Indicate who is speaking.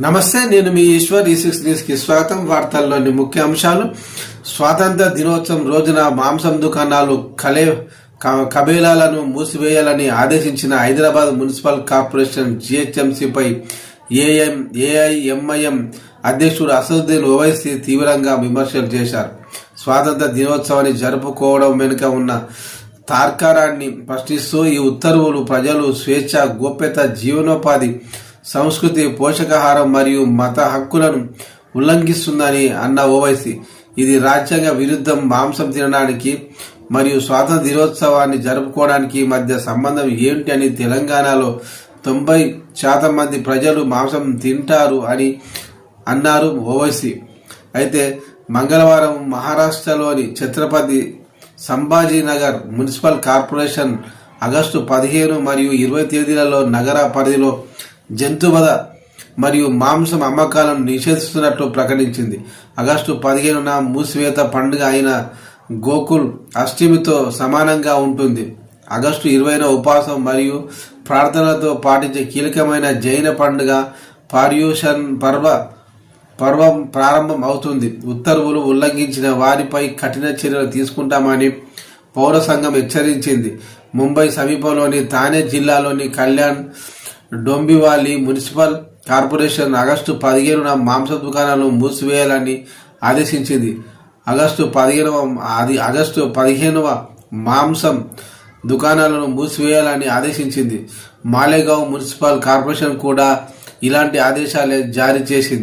Speaker 1: నమస్తే నేను మీ ఈశ్వర్ ఈ సిక్స్ న్యూస్ స్వాగతం. వార్తల్లోని ముఖ్య అంశాలు. స్వాతంత్ర దినోత్సవం రోజున మాంసం దుకాణాలు కలే కబేలాలను మూసివేయాలని ఆదేశించిన హైదరాబాద్ మున్సిపల్ కార్పొరేషన్ జిహెచ్ఎంసీపై ఏఎం ఏఐఎంఐఎం అధ్యక్షుడు అసదుద్దీన్ ఓవైసీ తీవ్రంగా విమర్శలు చేశారు. స్వాతంత్ర దినోత్సవాన్ని జరుపుకోవడం వెనుక ఉన్న తార్కారాన్ని ప్రశ్నిస్తూ ఈ ఉత్తర్వులు ప్రజలు స్వేచ్ఛ గోప్యత జీవనోపాధి సంస్కృతి పోషకాహారం మరియు మత హక్కులను ఉల్లంఘిస్తుందని అన్న ఓవైసీ. ఇది రాజ్యాంగ విరుద్ధం మాంసం తినడానికి మరియు స్వాతంత్ర దినోత్సవాన్ని జరుపుకోవడానికి మధ్య సంబంధం ఏమిటి అని తెలంగాణలో తొంభై శాతం మంది ప్రజలు మాంసం తింటారు అని అన్నారు ఓవైసీ. అయితే మంగళవారం మహారాష్ట్రలోని Chhatrapati Sambhajinagar municipal corporation August పదిహేను మరియు ఇరవై తేదీలలో నగర పరిధిలో జంతువధ మరియు మాంసం అమ్మకాలను నిషేధిస్తున్నట్లు ప్రకటించింది. ఆగస్టు పదిహేనున మూసివేత పండుగ అయిన గోకుల్ అష్టమితో సమానంగా ఉంటుంది. ఆగస్టు ఇరవైన ఉపవాసం మరియు ప్రార్థనలతో పాటించే కీలకమైన జైన పండుగ పార్యూషన్ పర్వ పర్వం ప్రారంభం అవుతుంది. ఉత్తర్వులు ఉల్లంఘించిన వారిపై కఠిన చర్యలు తీసుకుంటామని పౌర సంఘం హెచ్చరించింది. ముంబై సమీపంలోని థానే జిల్లాలోని Kalyan Dombivli municipal corporation August పదిహేనున మాంస దుకాణాలను మూసివేయాలని ఆదేశించింది. ఆగస్టు పదిహేనవ అది ఆగస్టు పదిహేనవ మాంసం దుకాణాలను మూసివేయాలని ఆదేశించింది. మాలేగావ్ మున్సిపల్ కార్పొరేషన్ కూడా ఇలాంటి ఆదేశాలే జారీ చేసింది.